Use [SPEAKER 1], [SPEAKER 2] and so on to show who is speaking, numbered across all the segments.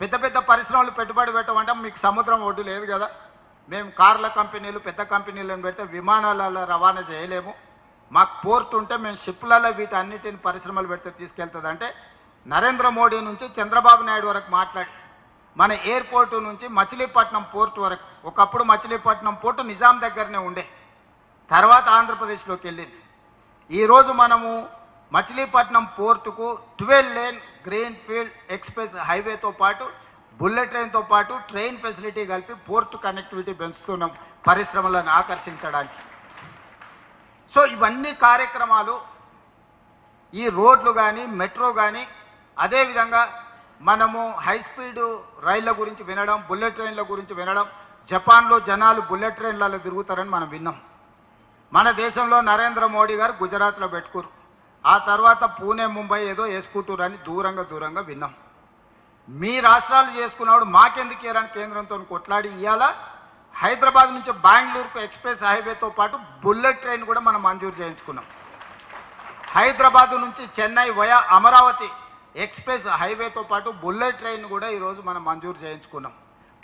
[SPEAKER 1] పెద్ద పెద్ద పరిశ్రమలు పెట్టుబడి పెట్టమంటే మీకు సముద్రం ఒడ్డు లేదు కదా. మేము కార్ల కంపెనీలు పెద్ద కంపెనీలను పెడితే విమానాలలో రవాణా చేయలేము. మాకు పోర్ట్ ఉంటే మేము షిప్లలో వీటన్నిటిని పరిశ్రమలు పెడితే తీసుకెళ్తుంది అంటే నరేంద్ర మోడీ నుంచి చంద్రబాబు నాయుడు వరకు మాట్లాడి మన ఎయిర్పోర్టు నుంచి మచిలీపట్నం పోర్ట్ వరకు ఒకప్పుడు మచిలీపట్నం పోర్టు నిజాం దగ్గరనే ఉండే తర్వాత ఆంధ్రప్రదేశ్లోకి వెళ్ళింది. ఈరోజు మనము మచిలీపట్నం పోర్టుకు twelve lane green field express హైవేతో పాటు బుల్లెట్ ట్రైన్తో పాటు ట్రైన్ ఫెసిలిటీ కలిపి పోర్టు కనెక్టివిటీ పెంచుతున్నాం పరిశ్రమలను ఆకర్షించడానికి. సో ఇవన్నీ కార్యక్రమాలు ఈ రోడ్లు కానీ మెట్రో కానీ అదేవిధంగా మనము హై స్పీడ్ రైళ్ళ గురించి వినడం బుల్లెట్ ట్రైన్ల గురించి వినడం జపాన్లో జనాలు బుల్లెట్ ట్రైన్లలో తిరుగుతారని మనం విన్నాం. మన దేశంలో నరేంద్ర మోడీ గారు గుజరాత్లో పెట్టుకురు. ఆ తర్వాత పూణే ముంబై ఏదో వేసుకుంటారు అని దూరంగా దూరంగా విన్నాం. మీ రాష్ట్రాలు చేసుకున్నప్పుడు మాకెందుకు ఏరని కేంద్రంతో కొట్లాడి ఇవాళ హైదరాబాద్ నుంచి బెంగళూరుకు ఎక్స్ప్రెస్ హైవేతో పాటు బుల్లెట్ ట్రైన్ కూడా మనం మంజూరు చేయించుకున్నాం. హైదరాబాద్ నుంచి చెన్నై వయా అమరావతి ఎక్స్ప్రెస్ హైవేతో పాటు బుల్లెట్ ట్రైన్ కూడా ఈరోజు మనం మంజూరు చేయించుకున్నాం.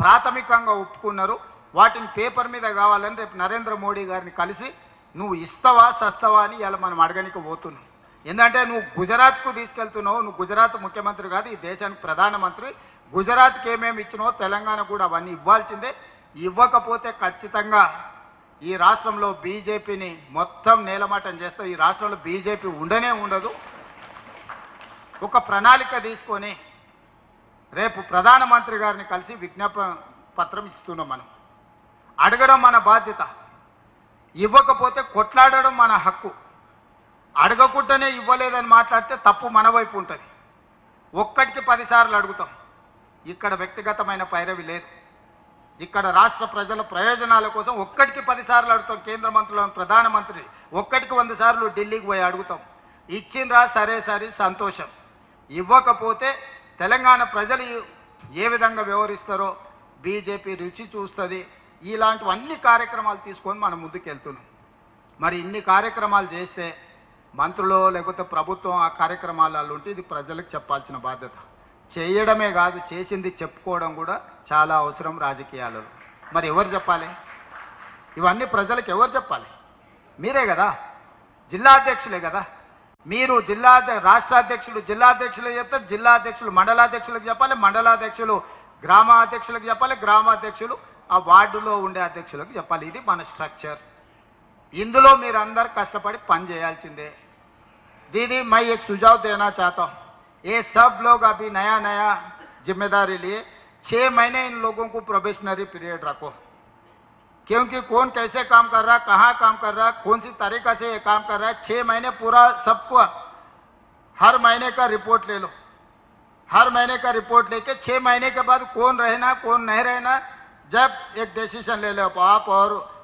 [SPEAKER 1] ప్రాథమికంగా ఒప్పుకున్నారు. వాటిని పేపర్ మీద కావాలని రేపు నరేంద్ర మోడీ గారిని కలిసి నువ్వు ఇస్తావా సస్తావా అని ఇలా మనం అడగనికి పోతున్నాం. ఎందుకంటే నువ్వు గుజరాత్కు తీసుకెళ్తున్నావు నువ్వు గుజరాత్ ముఖ్యమంత్రి కాదు ఈ దేశానికి ప్రధానమంత్రి. గుజరాత్కి ఏమేమి ఇచ్చినావో తెలంగాణ కూడా అవన్నీ ఇవ్వాల్సిందే. ఇవ్వకపోతే ఖచ్చితంగా ఈ రాష్ట్రంలో బీజేపీని మొత్తం నేలమాటం చేస్తావు ఈ రాష్ట్రంలో బీజేపీ ఉండనే ఉండదు. ఒక ప్రణాళిక తీసుకొని రేపు ప్రధానమంత్రి గారిని కలిసి విజ్ఞాపన పత్రం ఇస్తున్నాం మనం. అడగడం మన బాధ్యత. ఇవ్వకపోతే కొట్లాడడం మన హక్కు. అడగకుండానే ఇవ్వలేదని మాట్లాడితే తప్పు మన వైపు ఉంటుంది. ఒక్కటికి పదిసార్లు అడుగుతాం. ఇక్కడ వ్యక్తిగతమైన పైరవి లేదు. ఇక్కడ రాష్ట్ర ప్రజల ప్రయోజనాల కోసం ఒక్కటికి పదిసార్లు అడుగుతాం. కేంద్ర మంత్రులను ప్రధానమంత్రి ఒక్కటికి వంద సార్లు ఢిల్లీకి పోయి అడుగుతాం. ఇచ్చిండ్రా సరే సరే సంతోషం. ఇవ్వకపోతే తెలంగాణ ప్రజలు ఏ విధంగా వ్యవహరిస్తారో బీజేపీ రుచి చూస్తుంది. ఇలాంటివన్నీ కార్యక్రమాలు తీసుకొని మనం ముందుకు వెళ్తున్నాం మరి ఇన్ని కార్యక్రమాలు చేస్తే మంత్రులు లేకపోతే ప్రభుత్వం ఆ కార్యక్రమాలలో ఉంటే ఇది ప్రజలకు చెప్పాల్సిన బాధ్యత. చేయడమే కాదు చేసింది చెప్పుకోవడం కూడా చాలా అవసరం రాజకీయాలలో. మరి ఎవరు చెప్పాలి? ఇవన్నీ ప్రజలకు ఎవరు చెప్పాలి? మీరే కదా. జిల్లా అధ్యక్షులే కదా. మీరు జిల్లా రాష్ట్ర అధ్యక్షులు జిల్లా అధ్యక్షులు చెప్తారు జిల్లా అధ్యక్షులు మండలాధ్యక్షులకు చెప్పాలి మండలాధ్యక్షులు గ్రామాధ్యక్షులకు చెప్పాలి గ్రామాధ్యక్షులు ఆ వార్డులో ఉండే అధ్యక్షులకు చెప్పాలి. ఇది మన స్ట్రక్చర్. ఇందులో మీరందరు కష్టపడి పని చేయాల్సిందే. दीदी, मैं एक सुझाव देना चाहता हूँ। ये सब लोग अभी नया नया ज़िम्मेदारी लिए। छः महीने इन लोगों को प्रोबेशनरी पीरियड रखो। क्योंकि कौन कैसे काम कर रहा है, कहाँ काम कर रहा है, कौन सी तरीका से ये काम कर रहा है छः महीने पूरा सबको हर महीने का रिपोर्ट ले लो। हर महीने का रिपोर्ट लेके छः महीने के बाद कौन रहना, कौन नहीं रहना, जब एक डिसीज़न ले लो आप और